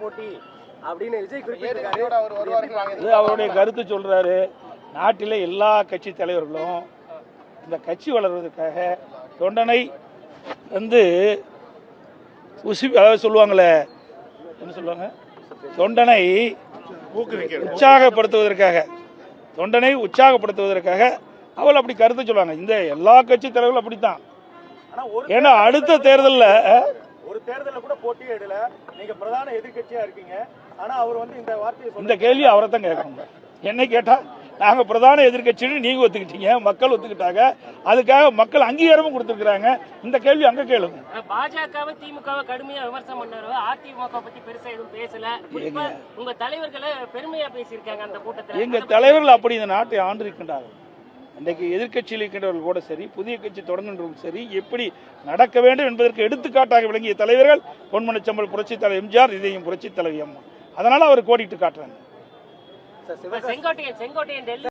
போட்டி அப்படின்னு விஜய் குறிப்பிட்டிருக்காரு. அவருடைய கருத்து சொல்றாரு. நாட்டிலே எல்லா கட்சி தலைவர்களும் இந்த கட்சி வளர்வதற்காக தொண்டனை வந்து உசி அதாவது சொல்லுவாங்களே என்ன சொல்லுவாங்க? தொண்டனை உற்சாகப்படுத்துவதற்காக தொண்டனை உற்சாகப்படுத்துவதற்காக அவள் அப்படி கருத்து சொல்லுவாங்க. இந்த எல்லா கட்சி தலைவர்களும் அப்படித்தான். ஏன்னா அடுத்த தேர்தலில் ஒரு தேர்தல்ல கூட போட்டியே இடல நீங்க பிரதான எதிர்க்கட்சியா இருக்கீங்க. ஆனா அவர் வந்து இந்த வார்த்தையை இந்த கேள்வி அவரை தான் கேட்கணும் என்னை கேட்டா நாங்க பிரதான எதிர்க்கட்சின்னு நீங்க ஒத்துக்கிட்டீங்க மக்கள் ஒத்துக்கிட்டாங்க. அதுக்காக மக்கள் அங்கீகாரமும் கொடுத்துருக்காங்க இந்த கேள்வி அங்க கேளுங்க. பாஜகவை திமுகவை கடுமையா விமர்சனம் பண்ணாரு அதிமுக பத்தி பெருசா எதுவும் பேசல. குறிப்பா உங்க தலைவர்களை பெருமையா பேசியிருக்காங்க அந்த கூட்டத்துல. எங்க தலைவர்கள் அப்படி இந்த நாட்டை ஆண்டிருக்கின்றார்கள் இன்றைக்கு எதிர்க்கட்சியில் இருக்கின்றவர்கள் கூட சரி புதிய கட்சி தொடங்குகின்றவர்கள் சரி எப்படி நடக்க வேண்டும் என்பதற்கு எடுத்துக்காட்டாக விளங்கிய தலைவர்கள் பொன்மனச்சம்பல் புரட்சி தலைவர் எம்ஜிஆர் இதையும் புரட்சி தலைவி அம்மா. அதனால அவர் கோடிட்டு காட்டுறாங்க.